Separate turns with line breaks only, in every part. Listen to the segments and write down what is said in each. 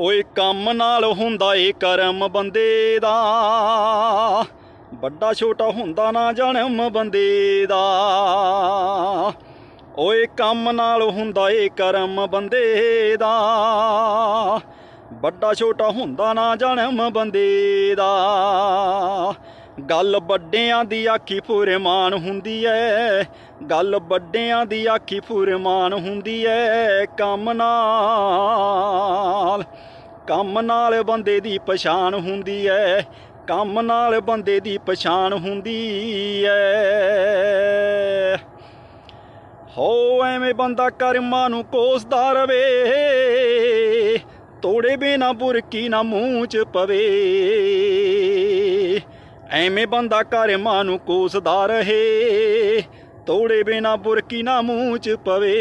ਓਏ ਕੰਮ ਨਾਲ ਹੁੰਦਾ ਏ ਕਰਮ ਬੰਦੇ ਦਾ। ਵੱਡਾ ਛੋਟਾ ਹੁੰਦਾ ਨਾ ਜਨਮ ਬੰਦੇ ਦਾ। ਓਏ ਕੰਮ ਨਾਲ ਹੁੰਦਾ ਏ ਕਰਮ ਬੰਦੇ ਦਾ। ਵੱਡਾ ਛੋਟਾ ਹੁੰਦਾ ਨਾ ਜਨਮ ਬੰਦੇ ਦਾ। ਗੱਲ ਵੱਡਿਆਂ ਦੀ ਆਖੀ ਫੁਰਮਾਨ ਹੁੰਦੀ ਐ। ਗੱਲ ਵੱਡਿਆਂ ਦੀ ਆਖੀ ਫੁਰਮਾਨ ਹੁੰਦੀ ਐ ਕੰਮ ਨਾਲ। ਕੰਮ ਨਾਲ ਬੰਦੇ ਦੀ ਪਛਾਣ ਹੁੰਦੀ ਐ, ਕੰਮ ਨਾਲ ਬੰਦੇ ਦੀ ਪਛਾਣ ਹੁੰਦੀ ਐ। ਹੋ, ਐਵੇਂ ਬੰਦਾ ਕਰਮਾਂ ਨੂੰ ਕੋਸਦਾ ਰਵੇ, ਤੋੜੇ ਬਿਨਾ ਬੁਰਕੀ ਨਾ ਮੂੰਹ ਚ ਪਵੇ। ਐਵੇਂ ਬੰਦਾ ਕਰਮਾਂ ਨੂੰ ਕੋਸਦਾ ਰਹੇ, ਤੋੜੇ ਬਿਨਾ ਬੁਰਕੀ ਨਾ ਮੂੰਹ ਚ ਪਵੇ।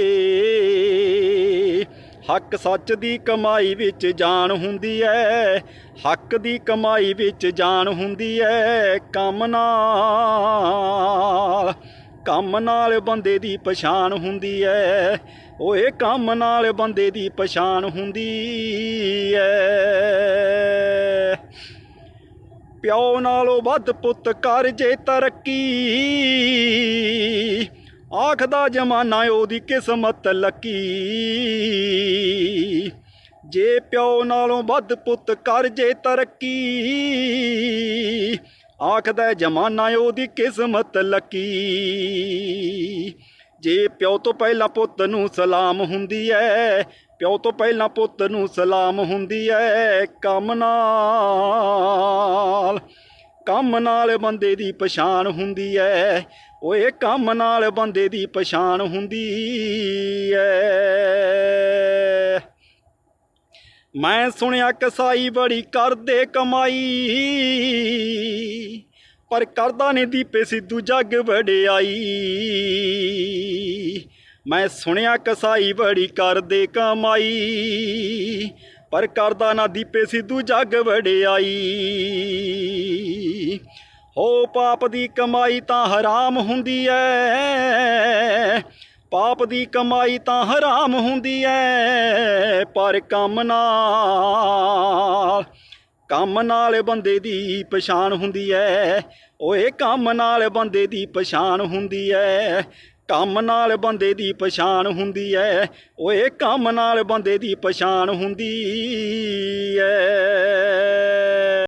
ਹੱਕ ਸੱਚ ਦੀ ਕਮਾਈ ਵਿੱਚ ਜਾਨ ਹੁੰਦੀ ਐ, ਹੱਕ ਦੀ ਕਮਾਈ ਵਿੱਚ ਜਾਨ ਹੁੰਦੀ ਐ, ਕੰਮ ਨਾਲ ਕੰਮ ਨਾਲ ਬੰਦੇ ਦੀ ਪਛਾਣ ਹੁੰਦੀ ਐ, ਓਏ ਕੰਮ ਨਾਲ ਬੰਦੇ ਦੀ ਪਛਾਣ ਹੁੰਦੀ ਐ। ਪਿਓ ਨਾਲੋਂ ਵੱਧ ਪੁੱਤ ਕਰ ਜੇ ਤਰੱਕੀ ਆਖਦਾ ਜਮਾਨਾ ਉਹਦੀ ਕਿਸਮਤ ਲੱਕੀ। ਜੇ ਪਿਓ ਨਾਲੋਂ ਵੱਧ ਪੁੱਤ ਕਰ ਜੇ ਤਰੱਕੀ ਆਖਦਾ ਜਮਾਨਾ ਉਹਦੀ ਕਿਸਮਤ ਲੱਕੀ। ਜੇ ਪਿਓ ਤੋਂ ਪਹਿਲਾਂ ਪੁੱਤ ਨੂੰ ਸਲਾਮ ਹੁੰਦੀ ਐ, ਪਿਓ ਤੋਂ ਪਹਿਲਾਂ ਪੁੱਤ ਨੂੰ ਸਲਾਮ ਹੁੰਦੀ ਐ, ਕੰਮ ਨਾਲ ਕੰਮ ਨਾਲ ਬੰਦੇ ਦੀ ਪਛਾਣ ਹੁੰਦੀ ਐ। ਓਏ ਕੰਮ ਨਾਲ ਬੰਦੇ ਦੀ ਪਛਾਣ ਹੁੰਦੀ ਐ। ਮੈਂ ਸੁਣਿਆ ਕਸਾਈ ਬੜੀ ਕਰਦੇ ਕਮਾਈ, ਪਰ ਕਰਦਾ ਨਹੀਂ ਦੀਪੇ ਸਿੱਧੂ ਜੱਗ ਵਡਿਆਈ। ਮੈਂ ਸੁਣਿਆ ਕਸਾਈ ਬੜੀ ਕਰਦੇ ਕਮਾਈ ਪਰ ਕਰਦਾ ਨਾ ਦੀਪੇ ਸਿੱਧੂ ਜੱਗ ਵਡਿਆਈ। ਹੋ ਪਾਪ ਦੀ ਕਮਾਈ ਤਾਂ ਹਰਾਮ ਹੁੰਦੀ ਐ। ਪਾਪ ਦੀ ਕਮਾਈ ਤਾਂ ਹਰਾਮ ਹੁੰਦੀ ਐ। ਪਰ ਕੰਮ ਨਾਲ ਕੰਮ ਨਾਲ ਬੰਦੇ ਦੀ ਪਛਾਣ ਹੁੰਦੀ ਐ। ਓਏ ਕੰਮ ਨਾਲ ਬੰਦੇ ਦੀ ਪਛਾਣ ਹੁੰਦੀ ਐ। ਕੰਮ ਨਾਲ ਬੰਦੇ ਦੀ ਪਛਾਣ ਹੁੰਦੀ ਐ। ਓਏ, ਕੰਮ ਨਾਲ ਬੰਦੇ ਦੀ ਪਛਾਣ ਹੁੰਦੀ ਐ।